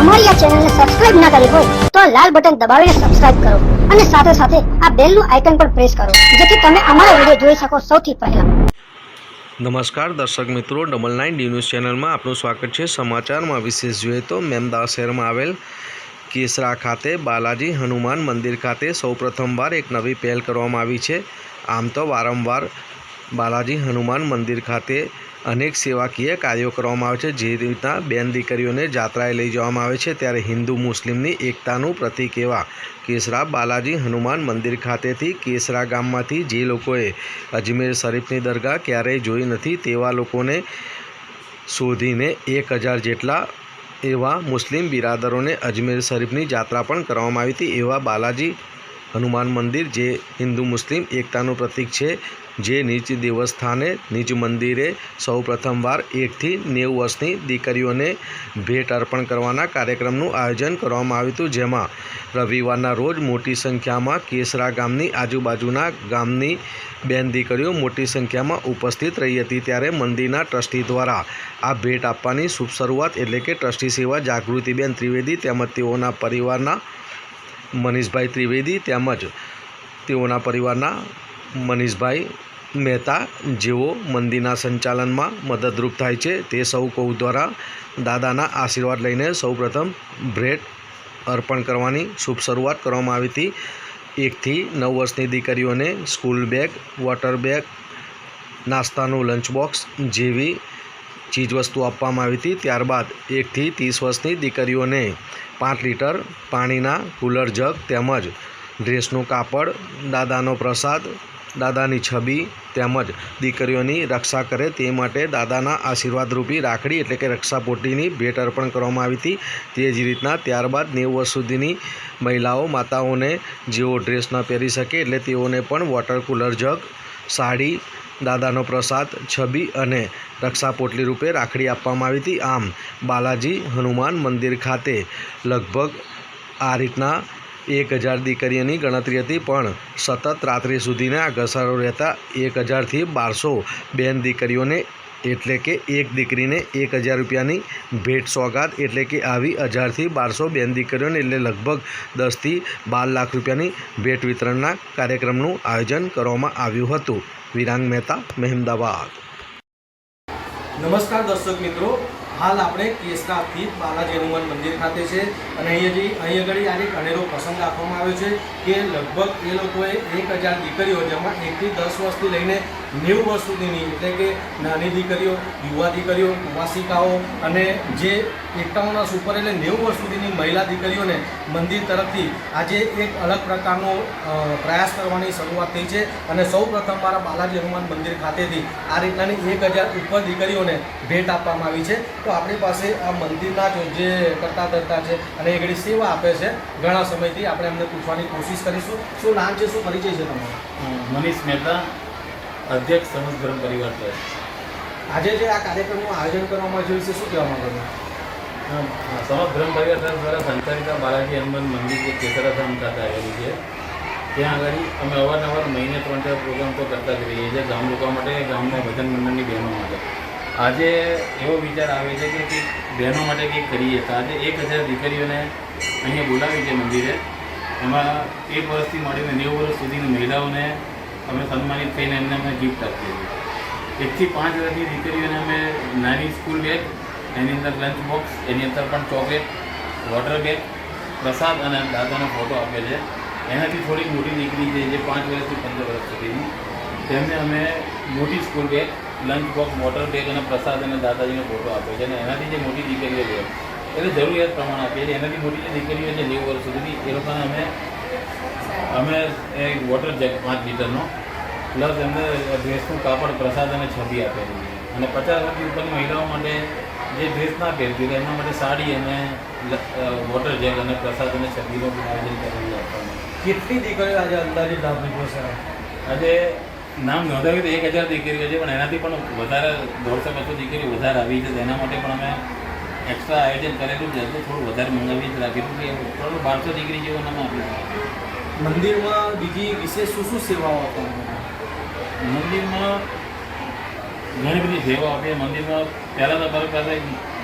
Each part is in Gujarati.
અમારી આ ચેનલને સબસ્ક્રાઇબ ના કરી હોય તો આ લાલ બટન દબાવીને સબસ્ક્રાઇબ કરો અને સાથે સાથે આ બેલનું આઇકન પણ પ્રેસ કરો, જેથી તમે અમારા વીડિયો જોઈ શકો સૌથી પહેલા. નમસ્કાર દર્શક મિત્રો, ડબલ નાઇન ડી ન્યૂઝ ચેનલમાં આપનું સ્વાગત છે. સમાચારમાં વિશેષ જોઈએ તો મેમદાવાદ શહેરમાં આવેલ કેસરા ખાતે બાલાજી હનુમાન મંદિર ખાતે સૌપ્રથમવાર એક નવી પહેલ કરવામાં આવી છે. આમ તો વારંવાર બાલાજી હનુમાન મંદિર ખાતે અનેક સેવાકીય કાર્યો કરવામાં આવે છે. જે રીતના બેન દીકરીઓને જાત્રાએ લઈ જવામાં આવે છે. ત્યારે હિન્દુ મુસ્લિમની એકતાનું પ્રતીક એવા કેસરા બાલાજી હનુમાન મંદિર ખાતેથી કેસરા ગામમાંથી જે લોકોએ અજમેર શરીફની દરગાહ ક્યારેય જોઈ નથી, તેવા લોકોને શોધીને એક હજાર જેટલા એવા મુસ્લિમ બિરાદરોને અજમેર શરીફની જાત્રા પણ કરવામાં આવી હતી. એવા બાલાજી હનુમાન મંદિર, જે હિન્દુ મુસ્લિમ એકતાનું પ્રતીક છે, જે નીચ દેવસ્થાને નિજ મંદિરે સૌ પ્રથમવાર એકથી નેવું વર્ષની દીકરીઓને ભેટ અર્પણ કરવાના કાર્યક્રમનું આયોજન કરવામાં આવ્યું હતું. જેમાં રવિવારના રોજ મોટી સંખ્યામાં કેસરા ગામની આજુબાજુના ગામની બેન દીકરીઓ મોટી સંખ્યામાં ઉપસ્થિત રહી હતી. ત્યારે મંદિરના ટ્રસ્ટી દ્વારા આ ભેટ આપવાની શુભ શરૂઆત એટલે કે ટ્રસ્ટી સેવા જાગૃતિબેન ત્રિવેદી તેમજ તેઓના પરિવારના મનીષભાઈ ત્રિવેદી તેમજ તેઓના પરિવારના મનીષભાઈ મહેતા, જેઓ મંદિરના સંચાલનમાં મદદરૂપ થાય છે, તે સૌ કૌ દ્વારા દાદાના આશીર્વાદ લઈને સૌપ્રથમ ભેટ અર્પણ કરવાની શુભ શરૂઆત કરવામાં આવી હતી. એકથી નવ વર્ષની દીકરીઓને સ્કૂલ બેગ, વોટર બેગ, નાસ્તાનું લંચ બોક્સ જેવી ચીજવસ્તુ આપવામાં આવી હતી. ત્યારબાદ એકથી ત્રીસ વર્ષની દીકરીઓને પાંચ લીટર પાણીના કુલર જગ તેમજ ડ્રેસનું કાપડ, દાદાનો પ્રસાદ, દાદાની છબી તેમજ દીકરીઓની રક્ષા કરે તે માટે દાદાના આશીર્વાદરૂપી રાખડી એટલે કે રક્ષાપોટીની ભેટ અર્પણ કરવામાં આવી હતી. તે જ રીતના ત્યારબાદ નેવું વર્ષ સુધીની મહિલાઓ માતાઓને જેઓ ડ્રેસ ન પહેરી શકે એટલે તેઓને પણ વોટર કુલર જગ, સાડી દાદાનો પ્રસાદ, છબી અને રક્ષા પોટલી રૂપે રાખડી આપવામાં આવી હતી. આમ, બાલાજી હનુમાન મંદિર ખાતે લગભગ આ રીતના એક હજાર દીકરીઓની ગણતરી હતી, પણ સતત રાત્રિ સુધીના ઘસારો રહેતા એક હજારથી બારસો બેન દીકરીઓને એટલે કે એક દીકરીને એક હજાર રૂપિયાની ભેટ સોગાત એટલે કે આવી હજારથી બારસો બેન દીકરીઓને એટલે લગભગ દસથી બાર લાખ રૂપિયાની ભેટ વિતરણના કાર્યક્રમનું આયોજન કરવામાં આવ્યું હતું. વિરાંગ મહેતા, મહેમદાવાદ. નમસ્કાર દર્શક મિત્રો, હાલ આપણે કેસરા સ્થિત બાલાજી હનુમાન મંદિર ખાતે છે અને અહીંયાથી અહીં આગળ આજે અનેરો પ્રસંગ રાખવામાં આવ્યો છે કે લગભગ એ લોકોએ એક હજાર દીકરીઓ, જેમાં એકથી દસ વર્ષથી લઈને નેવું વર્ષ સુધીની એટલે કે નાની દીકરીઓ, યુવા દીકરીઓ કુવાસિકાઓ અને જે એકાવન વર્ષ ઉપર એટલે નેવું વર્ષ સુધીની મહિલા દીકરીઓને મંદિર તરફથી આજે એક અલગ પ્રકારનો પ્રયાસ કરવાની શરૂઆત થઈ છે. અને સૌ પ્રથમ મારા બાલાજી હનુમાન મંદિર ખાતેથી આ રીતનાની એક હજાર ઉપર દીકરીઓને ભેટ આપવામાં આવી છે. તો આપણી પાસે આ મંદિરના જે કરતા કરતા છે અને એ સેવા આપે છે, ઘણા સમયથી આપણે એમને પૂછવાની કોશિશ કરીશું. શું નામ છે, શું પરિચય છે તમારો? મનીષ મહેતા. અધ્યક્ષ સમજ ધર્મ પરિવાર ટ્રસ્ટ આજે જે આ કાર્યક્રમનું આયોજન કરવામાં આવ્યું છે શું કહેવા માંગો સમજ ધર્મ પરિવાર ટ્રસ્ટ દ્વારા સંચાલિત બાલાજી હનુમાન મંદિર જે કેસરાધામ ખાતે આવેલું છે. ત્યાં આગળ અમે અવારનવાર મહિને ત્રણ ચાર પ્રોગ્રામ તો કરતા જ રહીએ છીએ ગામ લોકો માટે ગામના ભજન મંડળની બહેનો માટે. આજે એવો વિચાર આવે છે કે કંઈક બહેનો માટે કંઈક કરીએ. તો આજે એક હજાર દીકરીઓને અહીંયા બોલાવી છે મંદિરે. એમાં એક વર્ષથી મળીને નેવું વર્ષ સુધીની મહિલાઓને અમે સન્માનિત થઈને એમને અમે ગિફ્ટ આપીએ છીએ. એકથી પાંચ વર્ષની દીકરીઓને અમે નાની સ્કૂલ બેગ એની અંદર લંચ બોક્સ એની અંદર પણ ચોકલેટ વોટર બેગ પ્રસાદ અને દાદાનો ફોટો આપે છે. એનાથી થોડીક મોટી દીકરી છે, જે પાંચ વર્ષથી પંદર વર્ષ સુધીની. તેમને અમે મોટી school bag lunch box water bag અને પ્રસાદ અને દાદાજીનો ફોટો આપે છે. અને એનાથી જે મોટી દીકરીઓ છે એટલે જરૂરિયાત પ્રમાણે આપીએ છીએ. એનાથી મોટી જે દીકરીઓ છે, નેવું વર્ષ સુધીની, એ લોકોને અમે અમે એક વોટર જેક પાંચ લીટરનો પ્લસ એમને ડ્રેસનું કાપડ પ્રસાદ અને છબી આપેલી છે. અને પચાસ વર્ષથી ઉપરની મહિલાઓ માટે જે ડ્રેસ ના પહેરતી એમના માટે સાડી અને વોટર જેક અને પ્રસાદ અને છબીનું પણ આયોજન કરેલું આપવાનું કેટલી દીકરીઓ આજે અંદાજે લાભ લીધો છે? આજે નામ નોંધાવ્યું તો એક હજાર દીકરીઓ છે પણ એનાથી પણ વધારે દોઢસો બસો દીકરીઓ વધારે આવી છે. તેના એના માટે પણ અમે એક્સ્ટ્રા આયોજન કરેલું છે. તો થોડું વધારે મંગાવી જ રાખેલું કે થોડું બારસો દીકરી જેવું નામ આપ્યું મંદિરમાં બીજી વિશેષ શું શું સેવાઓ આપવામાં? મંદિરમાં ઘણી બધી સેવા આપીએ મંદિરમાં પહેલાં તો પાસે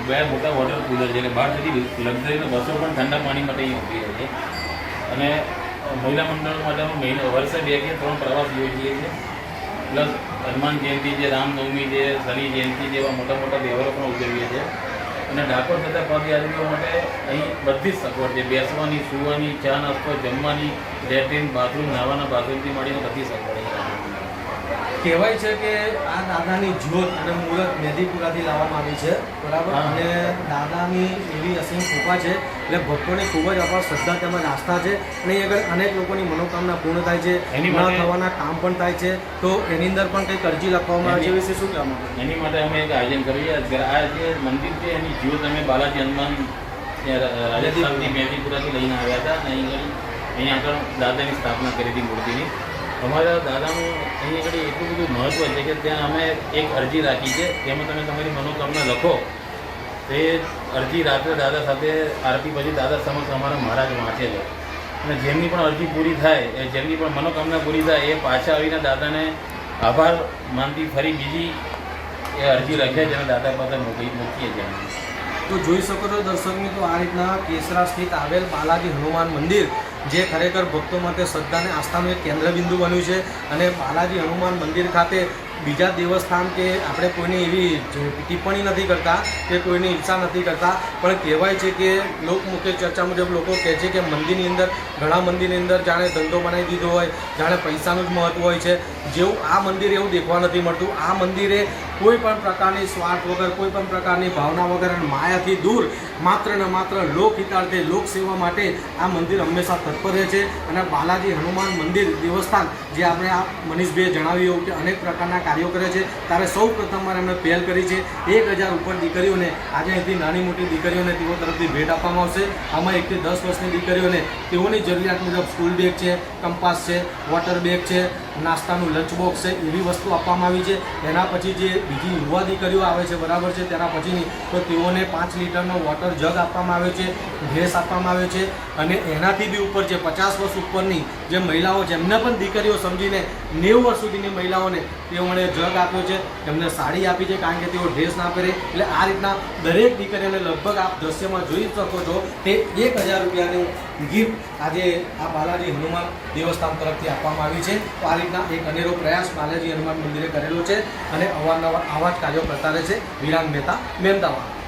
બે મોટા વોટર કુલર છે. એટલે બહાર સુધી લક્ઝરીનો બસો પણ ઠંડા પાણી માટે અહીં ઊભી રહે છે. અને મહિલા મંડળ માટે અમે મહિના વર્ષે બે કે ત્રણ પ્રવાસ યોજીએ છીએ. પ્લસ હનુમાન જયંતિ છે, રામનવમી છે, શનિ જયંતિ જેવા મોટા મોટા તહેવારો પણ ઉજવીએ છીએ. અને ડાકોર થતા પદયાત્રીઓ માટે અહીં બધી જ સગવડ છે. બેસવાની, સૂવાની, ચા નાસ્તો, જમવાની, લેટ્રિન, બાથરૂમ, નાવાના બાથરૂમથી મળીને બધી સગવડ છે. કહેવાય છે કે આ દાદાની જ્યોત અને મૂર્ત મેદીપુરાથી લાવવામાં આવી છે બરાબર? અને દાદાની એવી અસીમ કૃપા છે એટલે ભક્તોની ખૂબ જ અપાર શ્રદ્ધા તેમજ આસ્થા છે. અને અહીં આગળ અનેક લોકોની મનોકામના પૂર્ણ થાય છે એની ન થવાના કામ પણ થાય છે તો એની અંદર પણ કંઈક અરજી લખવામાં આવે છે વિશે શું કહેવા માંગો એની માટે અમે એક આયોજન કરીએ. આ જે મંદિર છે એની જ્યોત અમે બાલાજી હનુમાન રાજસ્થાનથી મેદીપુરાથી લઈને આવ્યા હતા. અને અહીં આગળ દાદાની સ્થાપના કરી હતી મૂર્તિની. અમારા દાદાનું અહીં આગળ એટલું બધું મહત્ત્વ છે કે ત્યાં અમે એક અરજી રાખી છે તેમાં તમે તમારી મનોકામના લખો. તે અરજી રાત્રે દાદા સાથે, આરતી પછી દાદા સમક્ષ અમારા મહારાજ વાંચે છે અને જેમની પણ અરજી પૂરી થાય જેમની પણ મનોકામના પૂરી થાય, એ પાછા આવીને દાદાને આભાર માનતી ફરી બીજી એ અરજી લખે છે અને દાદા પાસે મોકલી, મૂકીએ છીએ. તો જોઈ શકો છો દર્શક મિત્રો આ રીતના કેસરા સ્થિત આવેલ બાલાજી હનુમાન મંદિર જે ખરેખર ભક્તો માટે શ્રદ્ધા અને આસ્થાનું એક કેન્દ્રબિંદુ બન્યું છે અને બાલાજી હનુમાન મંદિર ખાતે બીજા દેવસ્થાન કે આપણે કોઈની એવી ટિપ્પણી નથી કરતા કે કોઈની ઈચ્છા નથી કરતા, પણ કહેવાય છે કે લોકમુખ્ય ચર્ચા મુજબ લોકો કહે છે કે મંદિરની અંદર, ઘણા મંદિરની અંદર જાણે ધંધો બનાવી દીધો હોય, જાણે પૈસાનું જ મહત્ત્વ હોય છે. જેવું આ મંદિર એવું દેખવા નથી મળતું. આ મંદિરે કોઈ પણ પ્રકારની સ્વાર્થ વગર, કોઈ પણ પ્રકારની ભાવના વગર અને માયાથી દૂર માત્ર ને માત્ર લોકહિતાર્થે લોક સેવા માટે આ મંદિર હંમેશા તત્પર રહે છે. અને બાલાજી હનુમાન મંદિર દેવસ્થાન, જે આપણે આ મનીષભાઈએ જણાવ્યું કે અનેક પ્રકારના કાર્યો કરે છે. ત્યારે સૌ પ્રથમવાર એમણે પહેલ કરી છે. એક હજાર ઉપર દીકરીઓને, આજે અહીંથી નાની મોટી દીકરીઓને તેઓ તરફથી ભેટ આપવામાં આવશે. આમાં એકથી દસ વર્ષની દીકરીઓને તેઓની જરૂરિયાત મુજબ સ્કૂલ બેગ છે, કંપાસ છે વોટર બેગ છે, નાસ્તાનું લંચ બોક્સ છે, એવી વસ્તુ આપવામાં આવી છે. એના પછી જે બીજી યુવા દીકરીઓ આવે છે, બરાબર છે. તેના પછીની તો તેઓને પાંચ લીટરનો વોટર જગ આપવામાં આવ્યો છે ડ્રેસ આપવામાં આવ્યો છે અને એનાથી બી ઉપર જે પચાસ વર્ષ ઉપરની જે મહિલાઓ, જેમને પણ દીકરીઓ સમજીને નેવું વર્ષ સુધીની મહિલાઓને તેઓને જગ આપ્યો છે એમને સાડી આપી છે કારણ કે તેઓ ડ્રેસ ના પહેરે. એટલે આ રીતના દરેક દીકરીઓને લગભગ આપ દ્રશ્યમાં જોઈ શકો છો તે એક હજાર રૂપિયાનું ગિફ્ટ આજે આ બાલાજી હનુમાન દેવસ્થાન તરફથી આપવામાં આવી છે. તો આ રીતના એક અનેરો પ્રયાસ બાલાજી હનુમાન મંદિરે કરેલો છે અને અવારનવાર આવા જ કાર્યો કરતા રહે છે વિરાંગ મહેતા મહેમદાવાદ